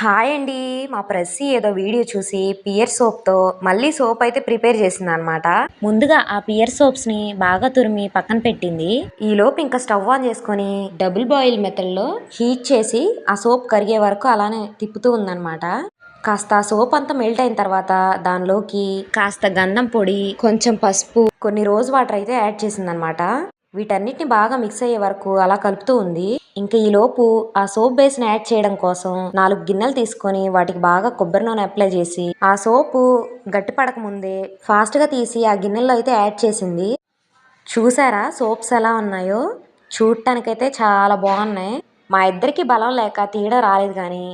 Hi అండి. మా ప్రెస్సీ ఏదో వీడియో చూసి పియర్ సోప్తో మళ్ళీ సోప్ అయితే ప్రిపేర్ చేసింది అనమాట ముందుగా ఆ పియర్ సోప్స్ని బాగా తురిమి పక్కన పెట్టింది. ఈ లోపు ఇంకా స్టవ్ ఆన్ చేసుకొని డబుల్ బాయిల్ మెథడ్లో హీట్ చేసి ఆ సోప్ కరిగే వరకు అలానే తిప్పుతూ ఉందన్నమాట. కాస్త ఆ సోప్ అంతా మెల్ట్ అయిన తర్వాత దానిలోకి కాస్త గంధం పొడి కొంచెం పసుపు కొన్ని రోజ్ వాటర్ అయితే యాడ్ చేసిందనమాట వీటన్నిటిని బాగా మిక్స్ అయ్యే వరకు అలా కలుపుతూ ఉంది. ఇంకా ఈ లోపు ఆ సోప్ బేస్ని యాడ్ చేయడం కోసం నాలుగు గిన్నెలు తీసుకొని వాటికి బాగా కొబ్బరి నూనె అప్లై చేసి ఆ సోపు గట్టి పడక ముందే ఫాస్ట్గా తీసి ఆ గిన్నెల్లో అయితే యాడ్ చేసింది. చూసారా సోప్స్ ఎలా ఉన్నాయో? చూడటానికైతే చాలా బాగున్నాయి. మా ఇద్దరికి బలం లేక తీయడం రాలేదు కానీ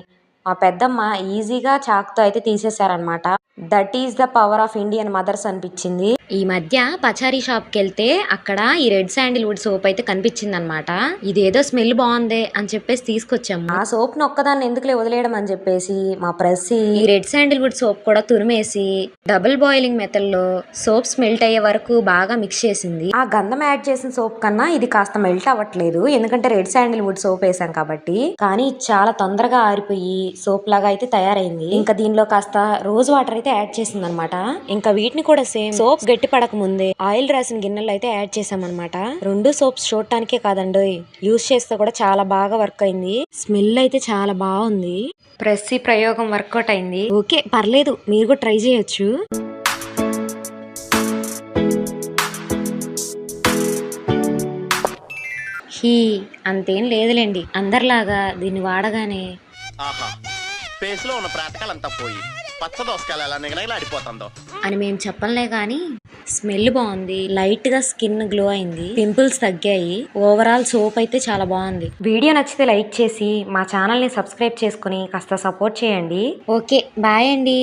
మా పెద్దమ్మ ఈజీగా చాక్తో అయితే తీసేశారనమాట that is the power of Indian mothers అనిపించింది. ఈ మధ్య పచారీ షాప్కి వెళ్తే అక్కడ ఈ రెడ్ శాండిల్ వుడ్ సోప్ అయితే కనిపించింది అనమాట ఇదేదో స్మెల్ బాగుంది అని చెప్పేసి తీసుకొచ్చాము. ఆ సోప్ ఒక్కదాన్ని ఎందుకులే వదిలేయడం అని చెప్పేసి మా ప్రెస్సి ఈ రెడ్ శాండిల్ వుడ్ సోప్ కూడా తురిమేసి డబుల్ బాయిలింగ్ మెథడ్లో సోప్స్ మెల్ట్ అయ్యే వరకు బాగా మిక్స్ చేసింది. ఆ గంధం యాడ్ చేసిన సోప్ కన్నా ఇది కాస్త మెల్ట్ అవ్వట్లేదు. ఎందుకంటే రెడ్ శాండిల్ వుడ్ సోప్ వేసాం కాబట్టి. కానీ చాలా తొందరగా ఆరిపోయి సోప్ లాగా అయితే తయారైంది. ఇంకా దీనిలో కాస్త రోజ్ వాటర్ అయితే యాడ్ చేసింది అనమాట ఇంకా వీటిని కూడా సేమ్ సోప్ గట్టి పడక ముందే ఆయిల్ రాసిన గిన్నెలు అయితే యాడ్ చేసామన్నమాట రెండు సోప్స్ చూడటానికే కాదండి యూస్ చేస్తే కూడా చాలా బాగా వర్క్ అయింది. స్మెల్ అయితే చాలా బాగుంది. ప్రెస్సీ ప్రయోగం వర్కౌట్ అయింది. ఓకే పర్లేదు. మీరు కూడా ట్రై చేయొచ్చు. హీ అంతేం లేదులేండి. అందరిలాగా దీన్ని వాడగానే. ఆహా ఫేస్లో ఉన్న ప్రాతకాలంతా పోయి పచ్చ దోసకాయలు ఎలా నిగనగలాడిపోతుందో. అని మేము చెప్పంలే కానీ స్మెల్ బాగుంది లైట్గా స్కిన్ గ్లో అయింది పింపుల్స్ తగ్గాయి ఓవరాల్ సోప్ అయితే చాలా బాగుంది. వీడియో నచ్చితే లైక్ చేసి మా ఛానల్ని సబ్స్క్రైబ్ చేసుకుని కాస్త సపోర్ట్ చేయండి. ఓకే బాయ్ అండి.